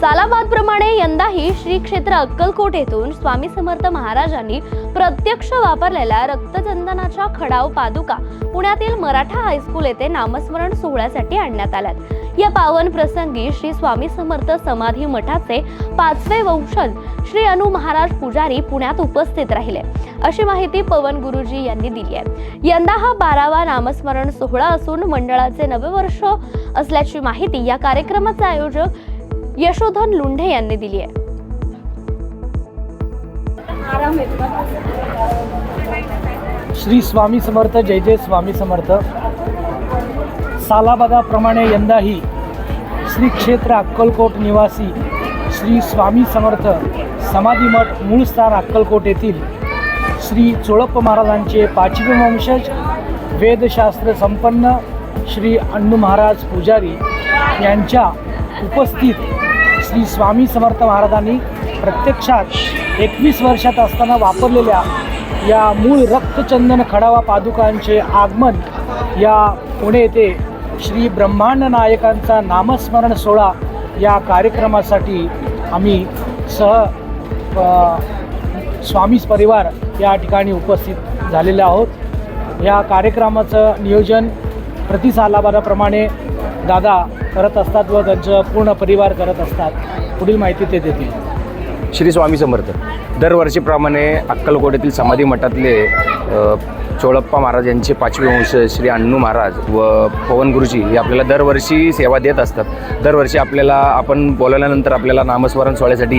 सालाबादप्रमाणे यंदाही श्री क्षेत्र अक्कलकोट येथून स्वामी समर्थ महाराजांनी प्रत्यक्ष वापरलेल्या रक्तचंदनाच्या खडाव पादुका पुण्यातील मराठा हायस्कूल येथे नामस्मरण सोहळ्यासाठी आणण्यात आल्यात. या पावन प्रसंगी श्री स्वामी समर्थ समाधी मठाचे पाचवे वंशज श्री अनु महाराज पुजारी पुण्यात उपस्थित राहिले. अशी माहिती पवन गुरुजी यांनी दिली आहे. यंदा हा बारावा नामस्मरण सोहळा असून मंडळाचे नवे वर्ष असल्याची माहिती या कार्यक्रमाचे आयोजक यशोधन लुंढे यांनी दिली आहे. श्री स्वामी समर्थ जय जय स्वामी समर्थ. सालाबादाप्रमाणे यंदाही श्री क्षेत्र अक्कलकोट निवासी श्री स्वामी समर्थ समाधी मठ मूळ स्थान अक्कलकोट येथील श्री चोळप्प महाराजांचे पाचवे वंशज वेदशास्त्र संपन्न श्री अण्णू महाराज पुजारी यांच्या उपस्थित श्री स्वामी समर्थ महाराजांनी प्रत्यक्षात एकवीस वर्षात असताना वापरलेल्या या मूळ रक्तचंदन खडावा पादुकांचे आगमन या पुणे येथे श्री ब्रह्मांड नायकांचा नामस्मरण सोहळा या कार्यक्रमासाठी आम्ही सह स्वामी परिवार या ठिकाणी उपस्थित झालेले आहोत. या कार्यक्रमाचं नियोजन प्रतिसालाबादाप्रमाणे दादा करत असतात व त्यांचं पूर्ण परिवार करत असतात. पुढील माहिती ते देतील. श्री स्वामी समर्थ दरवर्षीप्रमाणे अक्कलकोट्यातील समाधी मठातले चोळप्पा महाराज यांचे पाचवे वंश श्री अण्णू महाराज व पवन गुरुजी हे आपल्याला दरवर्षी सेवा देत असतात. दरवर्षी आपल्याला आपण बोलवल्यानंतर आपल्याला नामस्मरण सोहळ्यासाठी